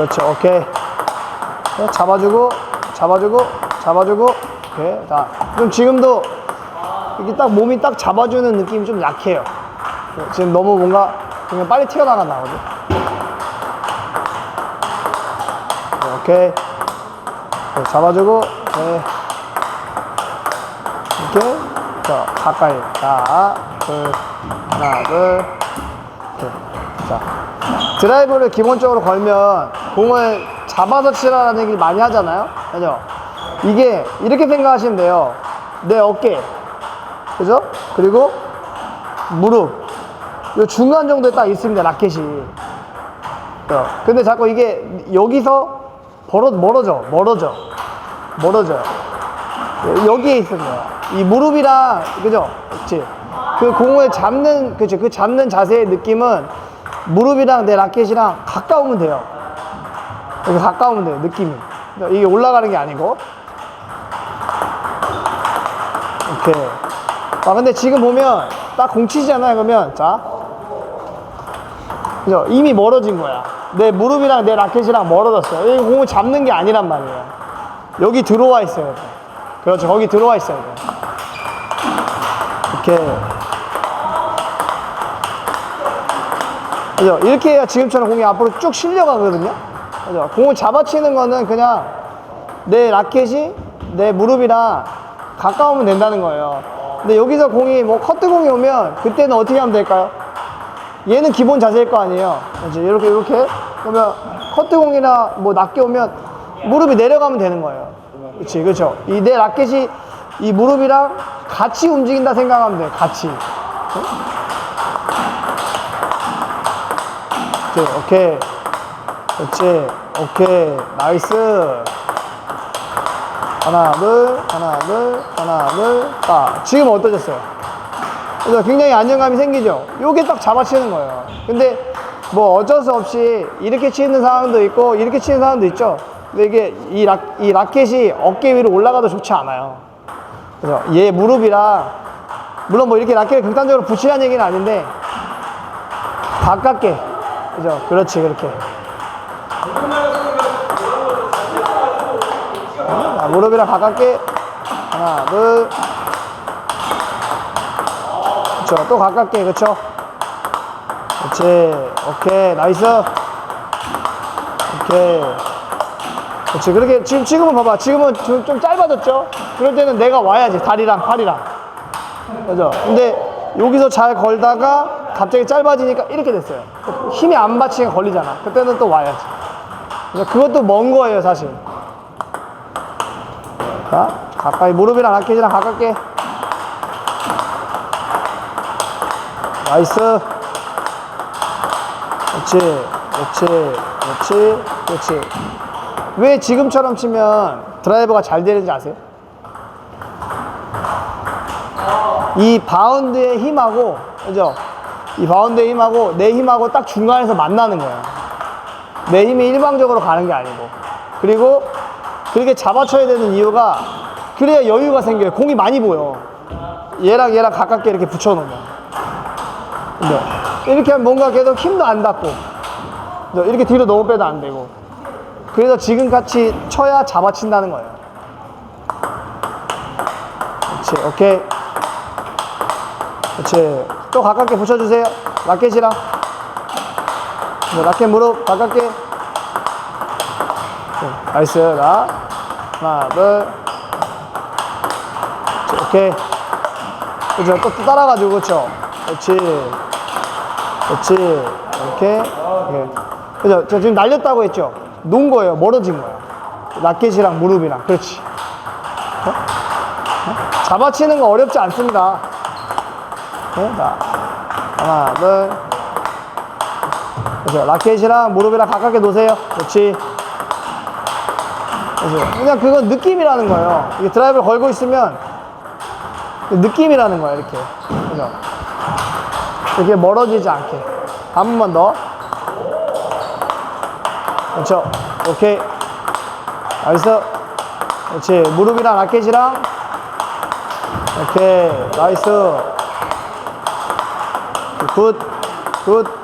그렇죠. 오케이. 네, 잡아주고, 잡아주고, 잡아주고. 오케이. 자, 그럼 지금도 이게 딱 몸이 딱 잡아주는 느낌이 좀 약해요. 네, 지금 너무 뭔가 그냥 빨리 튀어나간다 거든. 네, 오케이. 네, 잡아주고, 네. 이렇게. 자, 가까이. 자, 둘, 하나, 둘. 자, 드라이브를 기본적으로 걸면 공을 잡아서 치라는 얘기 많이 하잖아요. 그죠? 이게 이렇게 생각하시면 돼요. 내 어깨. 그죠? 그리고 무릎. 요 중간 정도에 딱 있습니다. 라켓이. 어, 근데 자꾸 이게 여기서 벌어, 멀어져. 멀어져. 멀어져요. 여기에 있습니다. 이 무릎이랑, 그죠? 그치? 그 공을 잡는, 그치? 그 잡는 자세의 느낌은 무릎이랑 내 라켓이랑 가까우면 돼요. 이렇게 가까우면 돼요, 느낌이. 이게 올라가는 게 아니고. 오케이. 아, 근데 지금 보면 딱 공 치잖아요, 그러면. 자. 그죠? 이미 멀어진 거야. 내 무릎이랑 내 라켓이랑 멀어졌어요. 이 공을 잡는 게 아니란 말이에요. 여기 들어와 있어야 돼. 그렇죠. 거기 들어와 있어야 돼. 이렇게. 그죠? 이렇게 해야 지금처럼 공이 앞으로 쭉 실려가거든요. 그죠? 공을 잡아치는 거는 그냥 내 라켓이 내 무릎이랑 가까우면 된다는 거예요. 근데 여기서 공이 뭐 커트 공이 오면 그때는 어떻게 하면 될까요? 얘는 기본 자세일 거 아니에요. 그렇지? 이렇게 이렇게 그러면 커트 공이나 뭐 낮게 오면 무릎이 내려가면 되는 거예요. 그렇지, 그렇죠. 이 내 라켓이 이 무릎이랑 같이 움직인다 생각하면 돼. 요 같이. 오케이, 오케이. 그렇지. 오케이. 나이스. 하나, 둘, 하나, 둘, 하나, 둘, 딱. 지금 어떠셨어요? 그래서 굉장히 안정감이 생기죠? 요게 딱 잡아치는 거예요. 근데 뭐 어쩔 수 없이 이렇게 치는 상황도 있고 이렇게 치는 상황도 있죠? 근데 이게 이, 라, 이 라켓이 어깨 위로 올라가도 좋지 않아요. 그래서 얘 무릎이랑 물론 뭐 이렇게 라켓을 극단적으로 붙이라는 얘기는 아닌데 가깝게 그죠? 그렇지 그렇게 어? 자, 무릎이랑 가깝게. 하나 둘. 그쵸 또 가깝게 그쵸? 그렇지 오케이 나이스. 오케이. 그렇지 그렇게 지금 지금은 봐봐. 지금은 좀, 좀 짧아졌죠? 그럴 때는 내가 와야지 다리랑 팔이랑. 그죠? 근데 여기서 잘 걸다가 갑자기 짧아지니까 이렇게 됐어요. 힘이 안 받치게 걸리잖아. 그때는 또 와야지. 그것도 먼 거예요 사실 자 가까이 무릎이랑 라켓이랑 가깝게. 나이스. 그렇지 그렇지 그렇지 그렇지. 왜 지금처럼 치면 드라이버가 잘 되는지 아세요? 이 바운드의 힘하고 그죠? 이 바운드의 힘하고 내 힘하고 딱 중간에서 만나는 거예요. 내 힘이 일방적으로 가는 게 아니고. 그리고 그렇게 잡아쳐야 되는 이유가 그래야 여유가 생겨요. 공이 많이 보여. 얘랑 얘랑 가깝게 이렇게 붙여놓으면. 네. 이렇게 하면 뭔가 계속 힘도 안 닿고. 네, 이렇게 뒤로 너무 빼도 안 되고. 그래서 지금같이 쳐야 잡아친다는 거예요. 그렇지 오케이. 그렇지. 또 가깝게 붙여주세요. 라켓이랑. 네, 라켓 무릎 가깝게. 네, 나이스 자 하나 둘. 오케이. 그죠? 또 따라가지고 그렇죠 그렇지 그렇지 이렇게. 그죠? 저 지금 날렸다고 했죠? 놓은 거예요. 멀어진 거예요. 라켓이랑 무릎이랑. 그렇지. 어? 어? 잡아치는 거 어렵지 않습니다. 네? 자, 하나 둘. 그죠? 라켓이랑 무릎이랑 가깝게 놓으세요. 그렇지 그냥 그건 느낌이라는 거예요. 이게 드라이브를 걸고 있으면 느낌이라는 거야 이렇게. 그죠? 이렇게 멀어지지 않게. 한 번만 더. 그렇죠? 오케이. 나이스. 그렇지. 무릎이랑 라켓이랑. 오케이. 나이스. 굿 굿.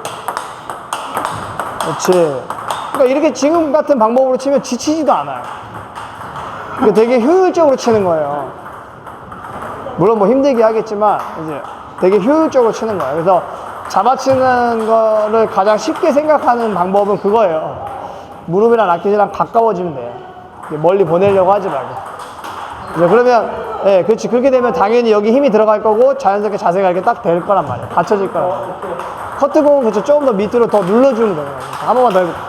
그렇지 그러니까 이렇게 지금 같은 방법으로 치면 지치지도 않아요. 그러니까 되게 효율적으로 치는 거예요. 물론 뭐 힘들게 하겠지만 이제 되게 효율적으로 치는 거예요. 그래서 잡아치는 거를 가장 쉽게 생각하는 방법은 그거예요. 무릎이랑 라켓이랑 가까워지면 돼요. 멀리 보내려고 하지 말고. 이제 그러면 예, 그렇지. 그렇게 되면 당연히 여기 힘이 들어갈 거고 자연스럽게 자세가 이렇게 딱 될 거란 말이에요. 받쳐질 거란 말이에요. 커트공은 그렇죠. 조금 더 밑으로 더 눌러주는 거예요. 한 번만 더 해볼게요.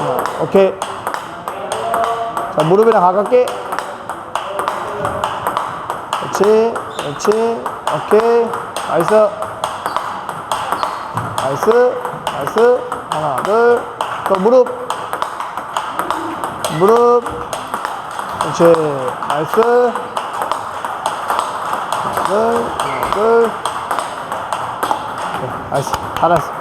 어, 오케이. 자, 무릎이랑 가깝게. 그렇지. 그렇지. 오케이. 나이스. 나이스. 나이스. 하나, 둘. 또 무릎. 무릎. 그렇지. 나이스. 하나, 둘. 하나, 둘. 네, 나이스. 잘했어.